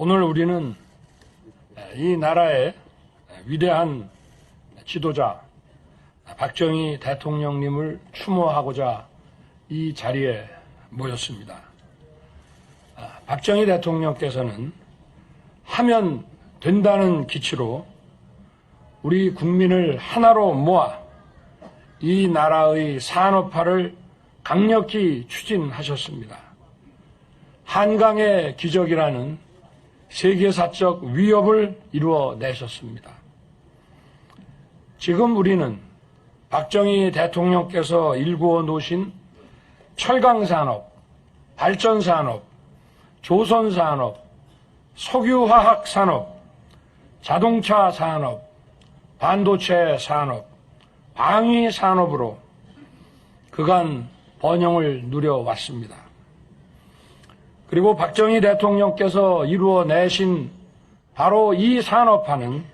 오늘 우리는 이 나라의 위대한 지도자 박정희 대통령님을 추모하고자 이 자리에 모였습니다. 아, 박정희 대통령께서는 하면 된다는 기치로 우리 국민을 하나로 모아 이 나라의 산업화를 강력히 추진하셨습니다. 한강의 기적이라는 세계사적 위협을 이루어내셨습니다. 지금 우리는 박정희 대통령께서 일구어 놓으신 철강산업, 발전산업, 조선산업, 석유화학산업, 자동차 산업, 반도체 산업, 방위 산업으로 그간 번영을 누려왔습니다. 그리고 박정희 대통령께서 이루어내신 바로 이 산업화는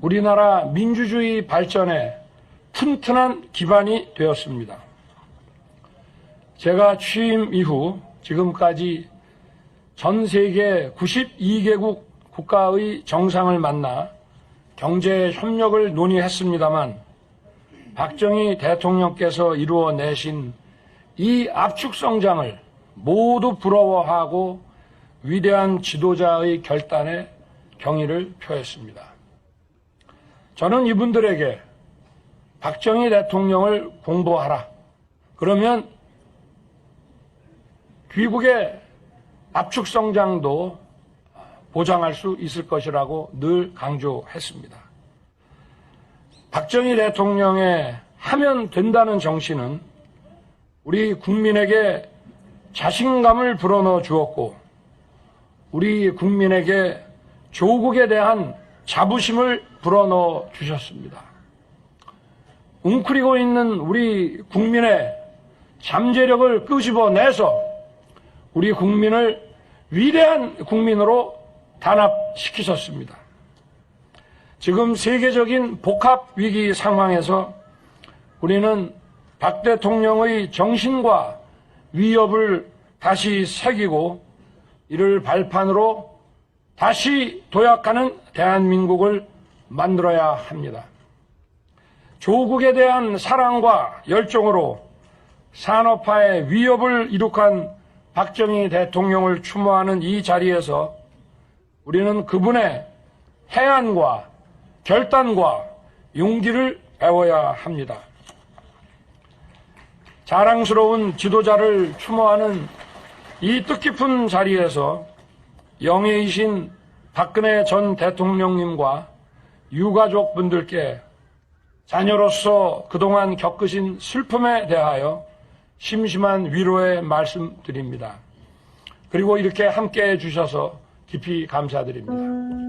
우리나라 민주주의 발전에 튼튼한 기반이 되었습니다. 제가 취임 이후 지금까지 전 세계 92개국 국가의 정상을 만나 경제 협력을 논의했습니다만 박정희 대통령께서 이루어내신 이 압축 성장을 모두 부러워하고 위대한 지도자의 결단에 경의를 표했습니다. 저는 이분들에게 박정희 대통령을 공부하라. 그러면 귀국의 압축 성장도 보장할 수 있을 것이라고 늘 강조했습니다. 박정희 대통령의 하면 된다는 정신은 우리 국민에게 자신감을 불어넣어 주었고 우리 국민에게 조국에 대한 자부심을 불어넣어 주셨습니다. 웅크리고 있는 우리 국민의 잠재력을 끄집어내서 우리 국민을 위대한 국민으로 단합시키셨습니다. 지금 세계적인 복합 위기 상황에서 우리는 박 대통령의 정신과 위협을 다시 새기고 이를 발판으로 다시 도약하는 대한민국을 만들어야 합니다. 조국에 대한 사랑과 열정으로 산업화의 위협을 이룩한 박정희 대통령을 추모하는 이 자리에서 우리는 그분의 해안과 결단과 용기를 배워야 합니다. 자랑스러운 지도자를 추모하는 이 뜻깊은 자리에서 영예이신 박근혜 전 대통령님과 유가족 분들께 자녀로서 그동안 겪으신 슬픔에 대하여 심심한 위로의 말씀 드립니다. 그리고 이렇게 함께 해주셔서 깊이 감사드립니다.